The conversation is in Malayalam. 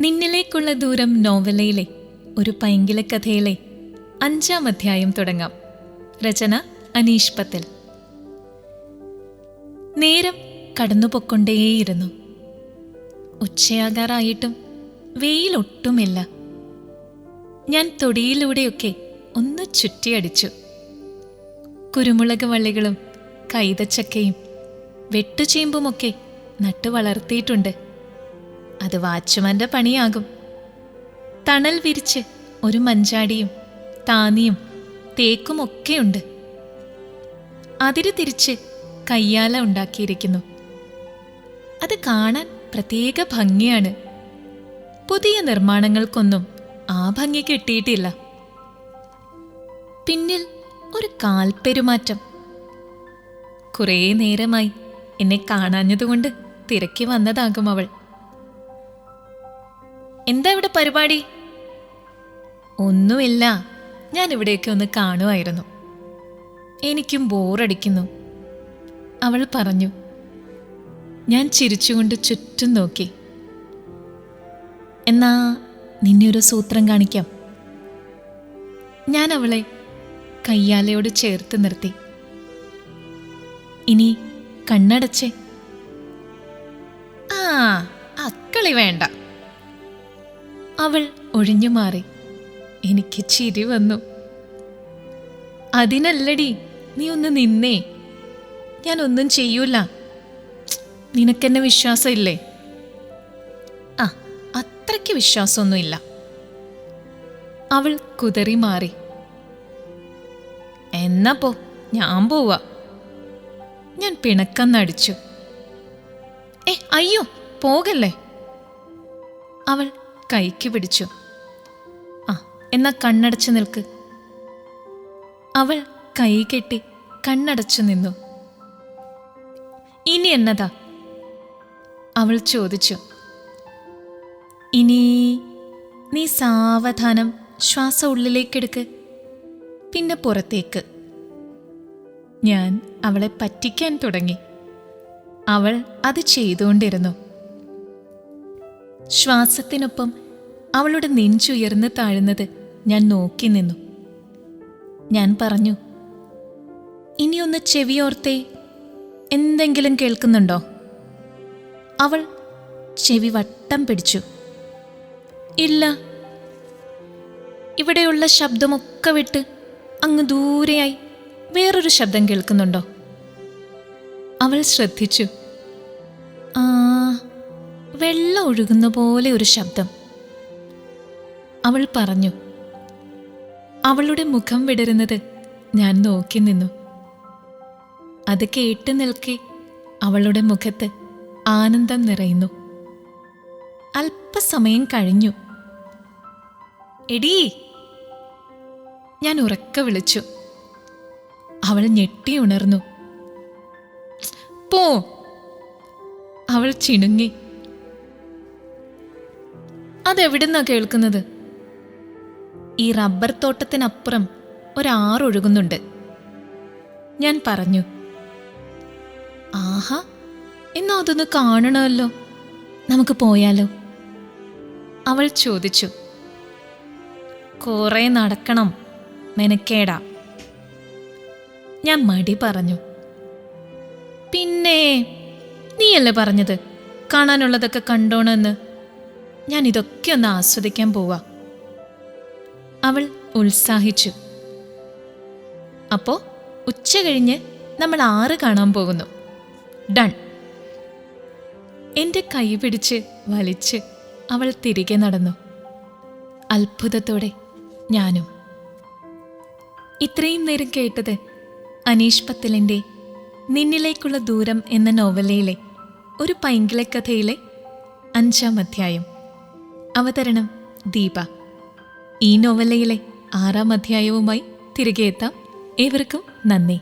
നിന്നിലേക്കുള്ള ദൂരം നോവലയിലെ ഒരു പൈങ്കിള കഥയിലെ അഞ്ചാം അധ്യായം തുടങ്ങാം. രചന അനീഷ് പത്തൽ. നേരം കടന്നുപൊക്കൊണ്ടേയിരുന്നു ഉച്ചയാകാറായിട്ടും വെയിലൊട്ടുമില്ല. ഞാൻ തൊടിയിലൂടെയൊക്കെ ഒന്ന് ചുറ്റിയടിച്ചു. കുരുമുളക് വള്ളികളും കൈതച്ചക്കയും വെട്ടുചേമ്പുമൊക്കെ നട്ടു വളർത്തിയിട്ടുണ്ട് അത് വാച്ച്മാന്റെ പണിയാകും. തണൽ വിരിച്ച് ഒരു മഞ്ചാടിയും താനിയും തേക്കുമൊക്കെയുണ്ട് അതിര് തിരിച്ച് കയ്യാല ഉണ്ടാക്കിയിരിക്കുന്നു. അത് കാണാൻ പ്രത്യേക ഭംഗിയാണ്. പുതിയ നിർമ്മാണങ്ങൾക്കൊന്നും ആ ഭംഗി കിട്ടിയിട്ടില്ല. പിന്നിൽ ഒരു കാൽപ്പെരുമാറ്റം കുറേ നേരമായി എന്നെ കാണാഞ്ഞതുകൊണ്ട് തിരക്കി വന്നതാകും അവൾ. എന്താ ഇവിടെ പരിപാടി? ഒന്നുമില്ല. ഞാൻ ഇവിടെയൊക്കെ ഒന്ന് കാണുമായിരുന്നു. എനിക്കും ബോറടിക്കുന്നു. അവൾ പറഞ്ഞു ഞാൻ ചിരിച്ചുകൊണ്ട് ചുറ്റും നോക്കി. എന്നാ നിന്നെ ഒരു സൂത്രം കാണിക്കാം. ഞാൻ അവളെ കയ്യാലയോട് ചേർത്ത് നിർത്തി. ഇനി കണ്ണടച്ചേ. ആ അക്കളി വേണ്ട. അവൾ ഒഴിഞ്ഞു മാറി. എനിക്ക് ചിരി വന്നു. അതിനല്ലടി നീ ഒന്ന് നിന്നേ. ഞാൻ ഒന്നും ചെയ്യൂല. നിനക്കെന്നെ വിശ്വാസമില്ലേ? ആ അത്രയ്ക്ക് വിശ്വാസമൊന്നുമില്ല. അവൾ കുതറി മാറി. എന്നാ പോ ഞാൻ പോവാ. ഞാൻ പിണക്കന്നടിച്ചു. ഏ അയ്യോ പോകല്ലേ? അവൾ കൈക്ക് പിടിച്ചു. ആ എന്നാ കണ്ണടച്ചു നിൽക്ക്. അവൾ കൈ കെട്ടി കണ്ണടച്ചു നിന്നു. ഇനി എന്നതാ? അവൾ ചോദിച്ചു. ഇനി നീ സാവധാനം ശ്വാസം ഉള്ളിലേക്കെടുക്ക് പിന്നെ പുറത്തേക്ക്. ഞാൻ അവളെ പറ്റിക്കാൻ തുടങ്ങി. അവൾ അത് ചെയ്തുകൊണ്ടിരുന്നു. ശ്വാസത്തിനൊപ്പം അവളുടെ നെഞ്ചുയർന്ന് താഴ്ന്നത് ഞാൻ നോക്കി നിന്നു. ഞാൻ പറഞ്ഞു ഇനിയൊന്ന് ചെവിയോർത്തേ എന്തെങ്കിലും കേൾക്കുന്നുണ്ടോ? അവൾ ചെവി വട്ടം പിടിച്ചു. ഇല്ല. ഇവിടെയുള്ള ശബ്ദമൊക്കെ വിട്ട് അങ്ങ് ദൂരെയായി വേറൊരു ശബ്ദം കേൾക്കുന്നുണ്ടോ? അവൾ ശ്രദ്ധിച്ചു. ആ വെള്ളം ഒഴുകുന്ന പോലെ ഒരു ശബ്ദം. അവൾ പറഞ്ഞു അവളുടെ മുഖം വിടരുന്നത് ഞാൻ നോക്കി നിന്നു. അത് കേട്ട് നിൽക്കെ അവളുടെ മുഖത്ത് ആനന്ദം നിറയുന്നു. അല്പസമയം കഴിഞ്ഞു. എടീ ഞാൻ ഉറക്ക വിളിച്ചു. അവൾ ഞെട്ടി ഉണർന്നു. പോ അവൾ ചിണുങ്ങി. അതെവിടുന്നാ കേൾക്കുന്നത്? ഈ റബ്ബർ തോട്ടത്തിനപ്പുറം ഒരാറൊഴുകുന്നുണ്ട് ഞാൻ പറഞ്ഞു ആഹാ എന്നാ അതൊന്ന് കാണണമല്ലോ. നമുക്ക് പോയാലോ? അവൾ ചോദിച്ചു കുറെ നടക്കണം മെനക്കേടാ. ഞാൻ മടി പറഞ്ഞു പിന്നെ നീയല്ലേ പറഞ്ഞത്? കാണാനുള്ളതൊക്കെ കണ്ടോണെന്ന്. ഞാൻ ഇതൊക്കെ ഒന്ന് ആസ്വദിക്കാൻ പോവാ. അവൾ ഉത്സാഹിച്ചു. അപ്പോ ഉച്ച കഴിഞ്ഞ് നമ്മൾ ആറ് കാണാൻ പോകുന്നു. ഡൺ. എന്റെ കൈ പിടിച്ച് വലിച്ച് അവൾ തിരികെ നടന്നു. അത്ഭുതത്തോടെ ഞാനും. ഇത്രയും നേരം കേട്ടത് അനീഷ് പത്തലിന്റെ നിന്നിലേക്കുള്ള ദൂരം എന്ന നോവലയിലെ ഒരു പൈങ്കിളക്കഥയിലെ അഞ്ചാം അധ്യായം. അവതരണം ദീപ. ഈ നോവലയിലെ ആറാം അധ്യായവുമായി തിരികെ എത്താം. ഏവർക്കും നന്ദി.